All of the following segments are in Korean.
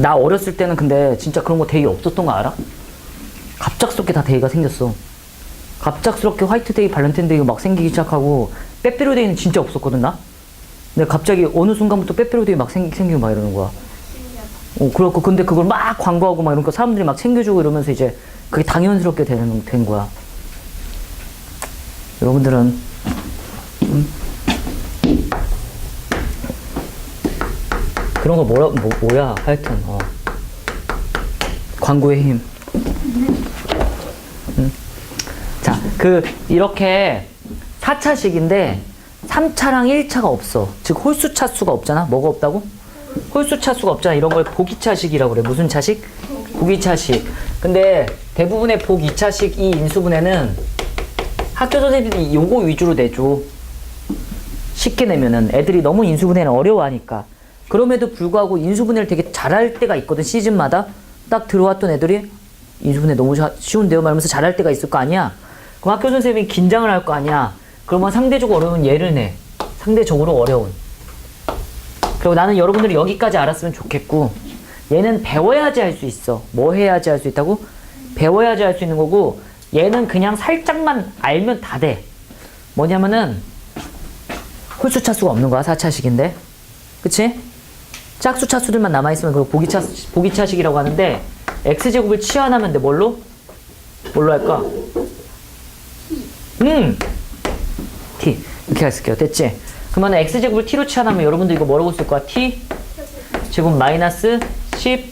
나 어렸을 때는 근데 진짜 그런 거 되게 없었던 거 알아? 갑작스럽게 다 데이가 생겼어. 갑작스럽게 화이트데이, 발렌타인데이가 막 생기기 시작하고 빼빼로데이는 진짜 없었거든 나. 근데 갑자기 어느 순간부터 빼빼로데이 막 생, 생기고 막 이러는 거야. 어, 그렇고 근데 그걸 막 광고하고 막 이러니까 사람들이 막 챙겨주고 이러면서 이제 그게 당연스럽게 되는 된 거야. 여러분들은 음? 그런 거 뭐라 뭐, 뭐야 하여튼 어. 광고의 힘. 음. 자, 그 이렇게 4차식인데 3차랑 1차가 없어. 즉 홀수 차수가 없잖아. 뭐가 없다고? 홀수 차수가 없잖아. 이런 걸 보기 차식이라고 그래. 무슨 차식? 보기 차식. 근데 대부분의 보기 차식 이 인수분해는 학교 선생님들이 요거 위주로 내줘. 쉽게 내면은 애들이 너무 인수분해는 어려워하니까. 그럼에도 불구하고 인수분해를 되게 잘할 때가 있거든 시즌마다. 딱 들어왔던 애들이 인수분해 너무 자- 쉬운데요 말하면서 잘할 때가 있을 거 아니야. 그럼 학교 선생님이 긴장을 할 거 아니야. 그러면 상대적으로 어려운 예를 내. 상대적으로 어려운. 그리고 나는 여러분들이 여기까지 알았으면 좋겠고 얘는 배워야지 할 수 있어. 뭐 해야지 할 수 있다고? 배워야지 할 수 있는 거고 얘는 그냥 살짝만 알면 다 돼. 뭐냐면은 홀수 차수가 없는 거야 4차식인데. 그치? 짝수 차수들만 남아있으면 그걸 보기차, 보기차식이라고 하는데 x제곱을 치환하면 돼 뭘로? 뭘로 할까? 음! t 이렇게 할게요 됐지? 그러면 x제곱을 t로 치환하면 여러분들 이거 뭐라고 쓸 거야? t 제곱 마이너스 10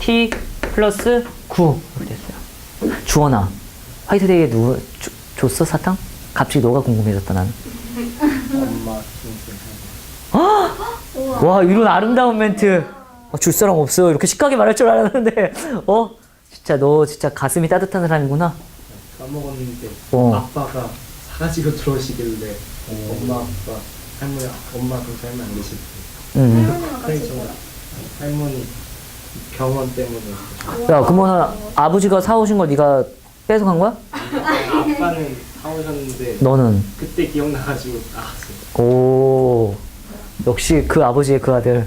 t 플러스 9 이렇게 됐어요 주원아 화이트데이에 주- 줬어 사탕? 갑자기 너가 궁금해졌다 나는 엄마 동생 와 이런 아름다운 멘트. 어, 줄 사람 없어 이렇게 식하게 말할 줄 알았는데. 어? 진짜 너 진짜 가슴이 따뜻한 사람이구나. 까먹었는데 어. 아빠가 사가지고 들어오시길래 엄마 아빠 할머니 엄마 동생 할머니 안 계실 때 음. 그래서 할머니 병원 때문에. 야 그러면 아버지가 사오신 걸 네가 뺏어간 거야? 아빠는 사오셨는데 너는? 그때 기억나가지고 나갔어요. 오 역시 그 아버지의 그 아들.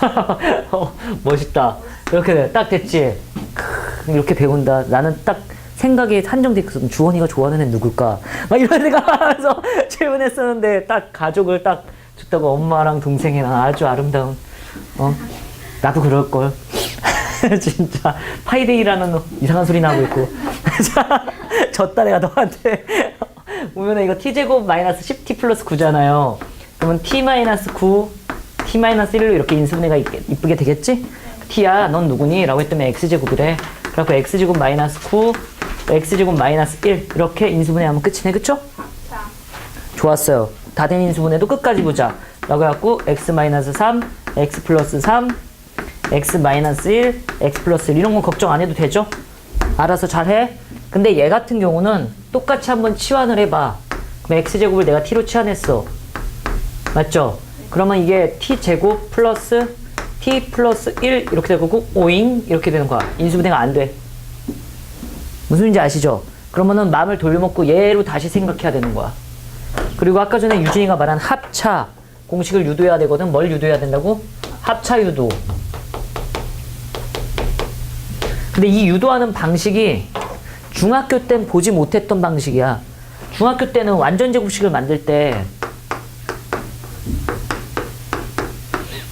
어, 멋있다. 이렇게 딱 됐지? 크, 이렇게 배운다. 나는 딱 생각이 한정됐거든 주원이가 좋아하는 애 누굴까? 막 이런 생각하면서 질문했었는데 딱 가족을 딱 줬다고 엄마랑 동생이랑 아주 아름다운 어? 나도 그럴 걸? 진짜. 파이데이라는 이상한 소리 나고 있고. 자, 졌다 내가 너한테. 보면 이거 t제곱 마이너스 10t 플러스 9잖아요 그러면 t 마이너스 9 t 마이너스 1로 이렇게 인수분해가 있- 이쁘게 되겠지? t야 넌 누구니? 라고 했더니 x제곱이래 그래갖고 x제곱 마이너스 9 x제곱 마이너스 1 이렇게 인수분해하면 끝이네 그쵸? 좋았어요. 다 된 인수분해도 끝까지 보자. 라고 해갖고 x 마이너스 3, x 플러스 3, x 마이너스 1, x 플러스 1 이런 건 걱정 안 해도 되죠? 알아서 잘해. 근데 얘 같은 경우는 똑같이 한번 치환을 해봐. 그럼 x제곱을 내가 t로 치환했어. 맞죠? 그러면 이게 t제곱 플러스 t 플러스 1 이렇게 되고 오잉 이렇게 되는 거야. 인수분해가 안 돼. 무슨 말인지 아시죠? 그러면은 마음을 돌려먹고 얘로 다시 생각해야 되는 거야. 그리고 아까 전에 유진이가 말한 합차 공식을 유도해야 되거든. 뭘 유도해야 된다고? 합차 유도. 근데 이 유도하는 방식이 중학교 땐 보지 못했던 방식이야. 중학교 때는 완전 제곱식을 만들 때,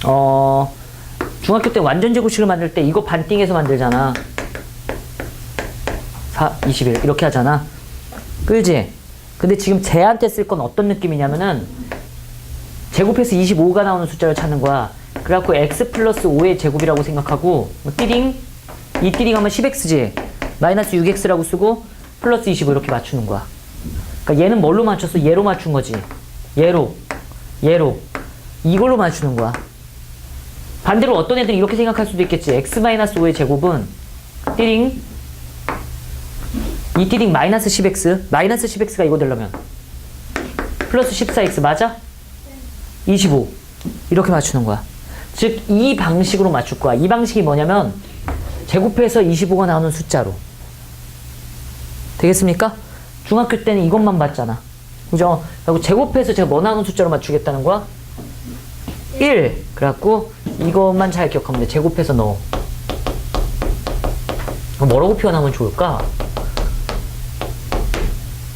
어, 중학교 때 완전 제곱식을 만들 때 이거 반띵해서 만들잖아. 4, 21 이렇게 하잖아. 끌지? 근데 지금 쟤한테 쓸 건 어떤 느낌이냐면은 제곱해서 25가 나오는 숫자를 찾는 거야. 그래갖고 x 플러스 5의 제곱이라고 생각하고 뭐 띠링 이 띠링 하면 10x지 마이너스 6x라고 쓰고 플러스 25 이렇게 맞추는 거야. 그러니까 얘는 뭘로 맞췄어? 얘로 맞춘 거지. 얘로 얘로 이걸로 맞추는 거야. 반대로 어떤 애들은 이렇게 생각할 수도 있겠지. x 마이너스 5의 제곱은 띠링 이 띠링 마이너스 10x 마이너스 10x가 이거 되려면 플러스 14x 맞아? 25 이렇게 맞추는 거야 즉 이 방식으로 맞출 거야 이 방식이 뭐냐면 제곱해서 25가 나오는 숫자로 되겠습니까? 중학교 때는 이것만 봤잖아 그죠? 그리고 제곱해서 제가 뭐 나오는 숫자로 맞추겠다는 거야? 1 그래갖고 이것만 잘 기억하면 돼. 제곱해서 넣어. 그럼 뭐라고 표현하면 좋을까?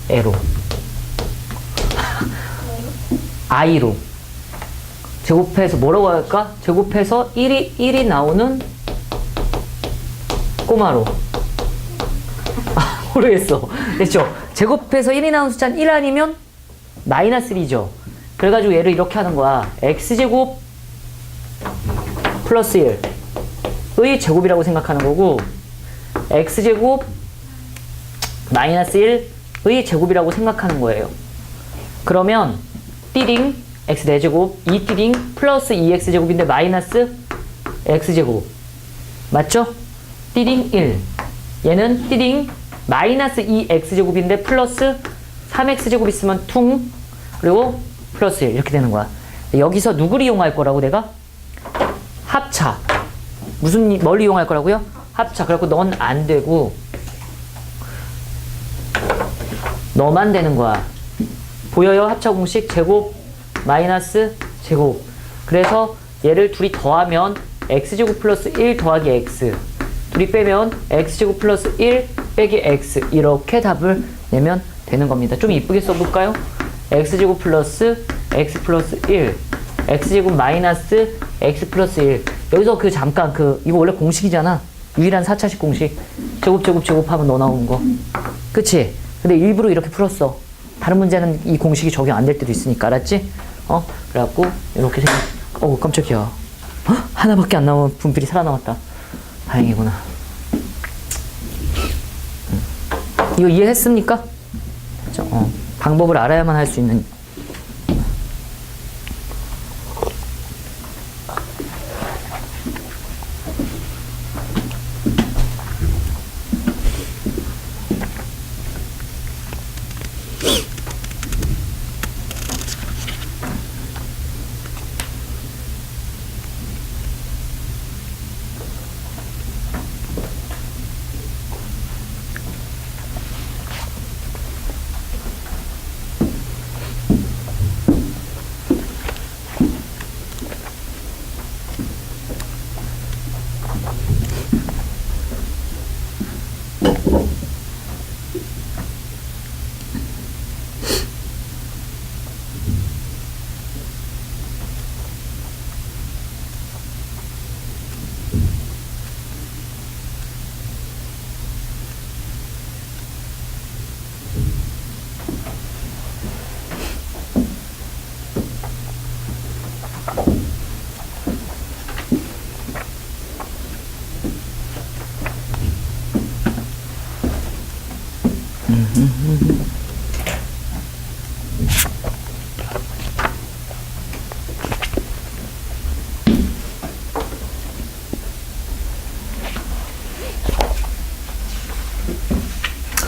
에로. i로. 제곱해서 뭐라고 할까? 제곱해서 1이, 1이 나오는 꼬마로. 아, 모르겠어. 됐죠? 제곱해서 1이 나오는 숫자는 1 아니면 마이너스 1이죠. 그래가지고 얘를 이렇게 하는 거야. x제곱 플러스 1의 제곱이라고 생각하는 거고 x제곱 마이너스 1의 제곱이라고 생각하는 거예요. 그러면 띠링 x 4제곱 2띠링 플러스 2x제곱인데 마이너스 x제곱 맞죠? 띠링 1 얘는 띠링 마이너스 2x제곱인데 플러스 3x제곱 있으면 퉁 그리고 플러스 1 이렇게 되는 거야 여기서 누구를 이용할 거라고 내가? 합차 무슨 이- 뭘 이용할 거라고요? 합차 그래갖고 넌 안 되고 너만 되는 거야 보여요? 합차 공식 제곱 마이너스 제곱 그래서 얘를 둘이 더하면 x제곱 플러스 1 더하기 x 둘이 빼면 x제곱 플러스 1 빼기 x 이렇게 답을 내면 되는 겁니다 좀 이쁘게 써볼까요? X제곱 플러스 x 플러스 1 x제곱 마이너스 x 플러스 1 여기서 그 잠깐 그 이거 원래 공식이잖아. 유일한 4차식 공식. 제곱 제곱 제곱 하면 너 나오는 거. 그치? 근데 일부러 이렇게 풀었어. 다른 문제는 이 공식이 적용 안 될 때도 있으니까 알았지? 어? 그래갖고 이렇게 생각 어 깜짝이야. 헉, 하나밖에 안 나오면 분필이 살아남았다. 다행이구나. 음. 이거 이해했습니까? 저, 어, 방법을 알아야만 할 수 있는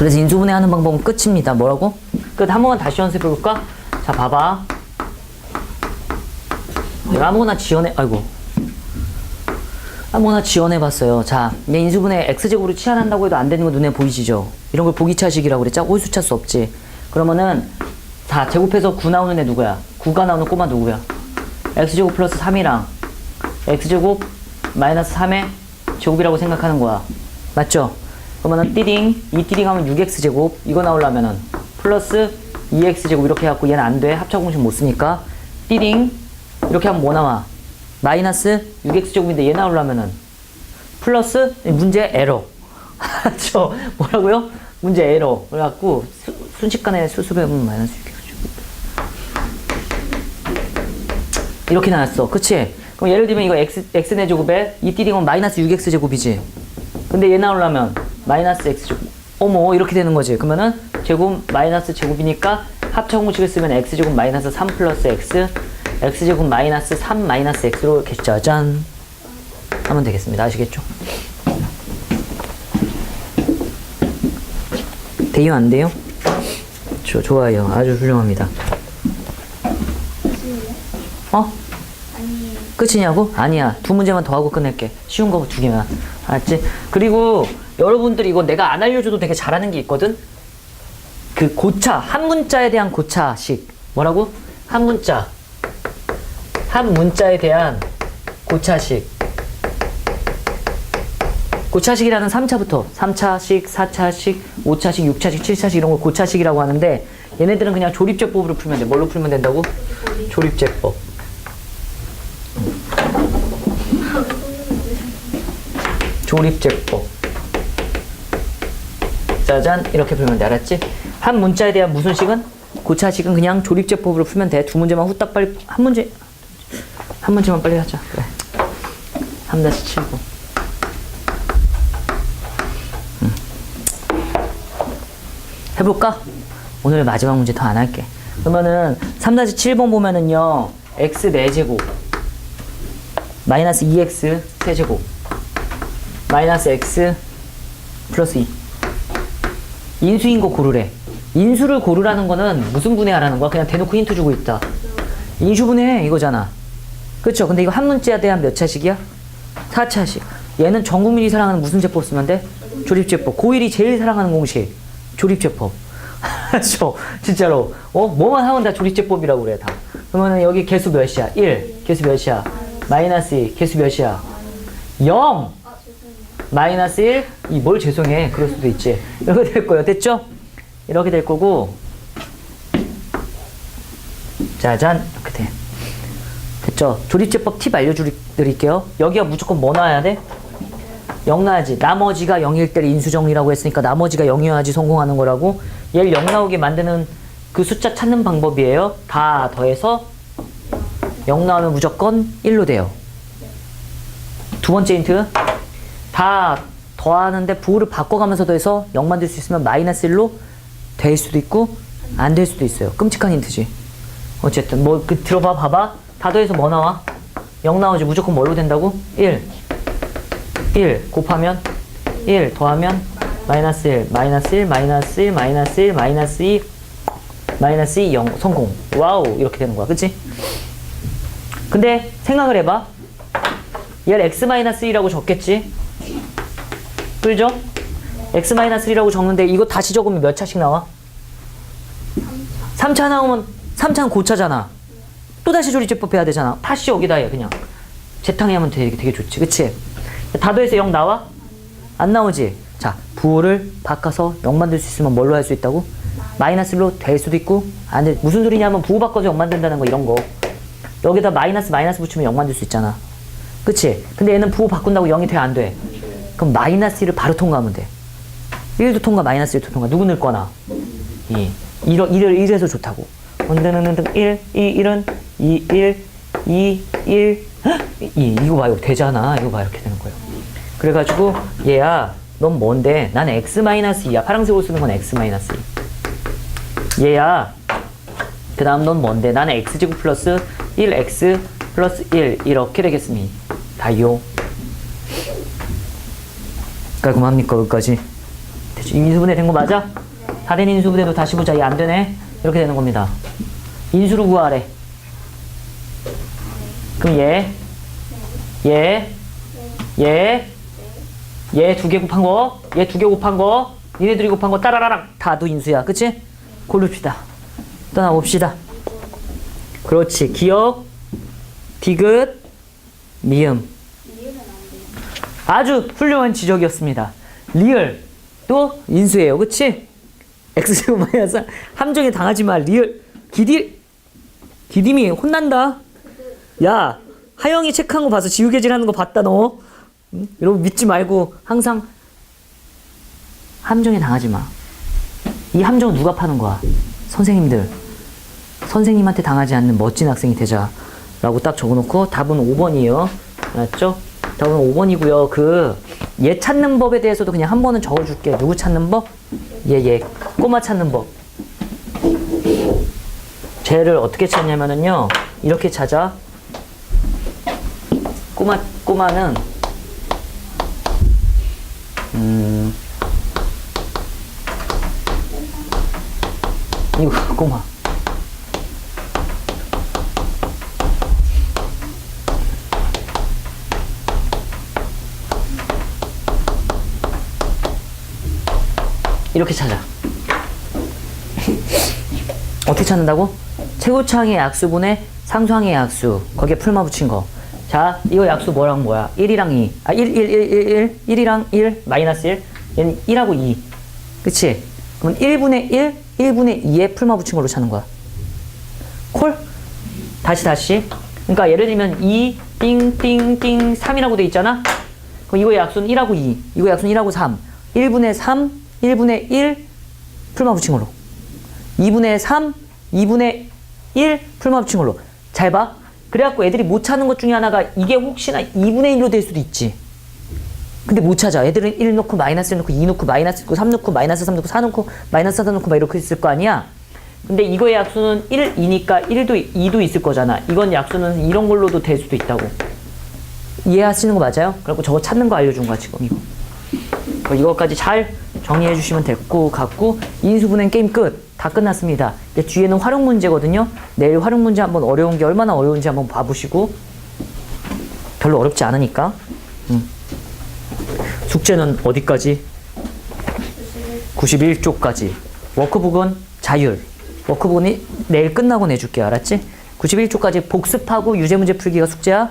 그래서 인수분해 하는 방법은 끝입니다. 뭐라고? 끝. 한 번만 다시 연습해볼까? 자, 봐봐. 내가 아무거나 지원해, 아이고. 아무거나 지원해봤어요. 자, 내 인수분해 x제곱으로 치환한다고 해도 안 되는 거 눈에 보이시죠? 이런 걸 보기차식이라고 그랬죠? 홀수 찰수 없지. 그러면은, 다 제곱해서 9 나오는 애 누구야? 9가 나오는 꼬마 누구야? x제곱 플러스 3이랑 x제곱 마이너스 3의 제곱이라고 생각하는 거야. 맞죠? 그러면은 띠딩, 이 띠딩 하면 6x제곱, 이거 나오려면은 플러스 2x제곱 이렇게 해갖고 얘는 안 돼. 합차 공식 못 쓰니까. 띠딩, 이렇게 하면 뭐 나와? 마이너스 6x제곱인데 얘 나오려면은 플러스 문제 에러. 알았죠? 뭐라고요? 문제 에러. 그래갖고 수- 순식간에 수수배분 마이너스 6x제곱. 이렇게 나왔어. 그치? 그럼 예를 들면 이거 x, x네 제곱에 이 띠딩은 마이너스 6x 제곱이지. 근데 얘 나오려면 마이너스 x 제곱. 어머, 이렇게 되는 거지. 그러면은 제곱 마이너스 제곱이니까 합차 공식을 쓰면 x 제곱 마이너스 3 플러스 x, x 제곱 마이너스 3 마이너스 x로 이렇게 짜잔 하면 되겠습니다. 아시겠죠? 돼요, 안 돼요? 저, 좋아요. 아주 훌륭합니다. 어? 끝이냐고? 아니야. 두 문제만 더 하고 끝낼게. 쉬운 거 두 개만. 알았지? 그리고 여러분들이 이거 내가 안 알려줘도 되게 잘하는 게 있거든? 그 고차, 한 문자에 대한 고차식. 뭐라고? 한 문자. 한 문자에 대한 고차식. 고차식이라는 3차부터 3차식, 4차식, 5차식, 6차식, 7차식 이런 걸 고차식이라고 하는데 얘네들은 그냥 조립제법으로 풀면 돼. 뭘로 풀면 된다고? 조립제법. 조립제법. 짜잔 이렇게 풀면 돼 알았지? 한 문자에 대한 무슨 식은? 고차식은 그냥 조립제법으로 풀면 돼. 두 문제만 후딱 빨리 한 문제 한 문제만 빨리 하자. 그래. 3-7번. 음. 해볼까? 오늘 마지막 문제 더 안 할게. 그러면은 3-7번 보면은요. x 4제곱 마이너스 2x 세제곱 마이너스 x 플러스 2 인수인 거 고르래. 인수를 고르라는 거는 무슨 분해하라는 거야? 그냥 대놓고 힌트 주고 있다. 인수분해 이거잖아. 그쵸? 근데 이거 한 문자에 대한 몇 차식이야? 4차식. 얘는 전 국민이 사랑하는 무슨 제법 쓰면 돼? 조립제법. 고1이 제일 사랑하는 공식. 조립제법. 저 진짜로. 어? 뭐만 하면 다 조립제법이라고 그래, 다. 그러면은 여기 개수 몇이야? 1. 개수 몇이야? 마이너스 2. 개수 몇이야? 0. 마이너스 1. 이 뭘 죄송해. 그럴 수도 있지. 이렇게 될 거예요. 됐죠? 이렇게 될 거고. 짜잔. 이렇게 돼. 됐죠? 조립제법 팁 알려드릴게요. 여기가 무조건 뭐 나와야 돼? 0 나야지. 나머지가 0일 때를 인수정리라고 했으니까 나머지가 0이어야지 성공하는 거라고. 얘를 0 나오게 만드는 그 숫자 찾는 방법이에요. 다 더해서 0 나오면 무조건 1로 돼요. 두 번째 힌트. 다 더하는데 부호를 바꿔가면서 더해서 0 만들 수 있으면 마이너스 1로 될 수도 있고 안 될 수도 있어요. 끔찍한 힌트지. 어쨌든 뭐 그 들어봐 봐봐. 다 더해서 뭐 나와? 0 나오지. 무조건 뭘로 된다고? 1. 1 곱하면 1 더하면 마이너스 1 마이너스 1 마이너스 1 마이너스 1 마이너스 2 마이너스 2 0 성공. 와우 이렇게 되는 거야. 그치? 근데 생각을 해봐. 얘를 x-1이라고 적겠지? 그죠? x-1이라고 적는데 이거 다시 적으면 몇 차씩 나와? 3차 나오면 3차는 고차잖아. 또 다시 조립제법 해야 되잖아. 다시 여기다 해 그냥. 재탕해 하면 되게, 되게 좋지. 그치? 다 더해서 0 나와? 안 나오지? 자, 부호를 바꿔서 0 만들 수 있으면 뭘로 할 수 있다고? 마이너스 1로 될 수도 있고 안 돼. 무슨 소리냐면 부호 바꿔서 0 만든다는 거 이런 거. 여기다 마이너스 마이너스 붙이면 0 만들 수 있잖아. 그치? 근데 얘는 부호 바꾼다고 0이 돼? 안 돼? 그럼 마이너스 1을 바로 통과하면 돼. 1도 통과, 마이너스 1도 통과. 누구 넣을 거나? 2. 1을, 1을 1에서 좋다고. 언제는 1, 2, 1은 2, 1, 2, 1, 2. 이거 봐, 이거 되잖아. 이거 봐, 이렇게 되는 거예요. 그래가지고, 얘야, 넌 뭔데? 난 x-2야. 파란색으로 쓰는 건 x-2. 얘야, 그 다음 넌 뭔데? 나는 x제곱 플러스 1x 플러스 1 이렇게 되겠습니다요. 깔끔합니까 여기까지? 대충 인수분해 된 거 맞아? 다된 인수분해도 다시 보자. 얘 안 되네? 이렇게 되는 겁니다. 인수로 구하래. 그럼 얘, 얘, 얘, 얘 두 개 곱한 거, 얘 두 개 곱한 거, 니네들이 곱한 거 따라라랑 다도 인수야. 그치? 고릅시다. 떠나봅시다. 그렇지. 기억, 디귿, 미음. 아주 훌륭한 지적이었습니다. 리을 또 인수예요. 그치? x제곱 마이너스 함정에 당하지 마. 리을 기디 기dim이 혼난다. 야 하영이 체크한 거 봐서 지우개질 하는 거 봤다 너. 응? 여러분 믿지 말고 항상 함정에 당하지 마. 이 함정 누가 파는 거야? 선생님들. 선생님한테 당하지 않는 멋진 학생이 되자. 라고 딱 적어놓고 답은 5번이에요. 알았죠? 답은 5번이고요. 그, 얘 찾는 법에 대해서도 그냥 한 번은 적어줄게. 누구 찾는 법? 얘, 얘. 꼬마 찾는 법. 쟤를 어떻게 찾냐면은요. 이렇게 찾아. 꼬마, 꼬마는, 음, 이거, 꼬마. 이렇게 찾아. 어떻게 찾는다고? 최고차항의 약수분의 상수항의 약수. 거기에 풀마 붙인 거. 자, 이거 약수 뭐랑 뭐야? 1이랑 2. 아, 1, 1, 1, 1, 1. 1이랑 1, 마이너스 1. 얘는 1하고 2. 그치? 그럼 1분의 1, 1분의 2에 풀마 붙인 걸로 찾는 거야. 콜? 다시, 다시. 그러니까 예를 들면 2, 띵, 띵, 띵, 3이라고 돼 있잖아? 그럼 이거의 약수는 1하고 2. 이거의 약수는 1하고 3. 1분의 3, 1분의 1, 풀마 붙인 걸로. 2분의 3, 2분의 1 풀마 붙인 걸로. 잘 봐. 그래갖고 애들이 못 찾는 것 중에 하나가 이게 혹시나 2분의 1로 될 수도 있지. 근데 못 찾아. 애들은 1 넣고 마이너스 1 넣고 2 넣고 마이너스 넣고 3 넣고 마이너스 3 넣고 4 넣고 마이너스 4 넣고 막 이렇게 있을 거 아니야. 근데 이거의 약수는 1, 2니까 1도 2도 있을 거잖아. 이건 약수는 이런 걸로도 될 수도 있다고. 이해하시는 거 맞아요? 그리고 저거 찾는 거 알려준 거야 지금 이거. 어, 이거까지 잘 정리해 주시면 됐고 같고 인수분해 게임 끝. 다 끝났습니다. 이제 뒤에는 활용 문제거든요. 내일 활용 문제 한번 어려운 게 얼마나 어려운지 한번 봐보시고 별로 어렵지 않으니까. 음. 숙제는 어디까지? 91쪽까지. 워크북은 자율. 워크북은 내일 끝나고 내줄게 알았지? 91쪽까지 복습하고 유제문제 풀기가 숙제야.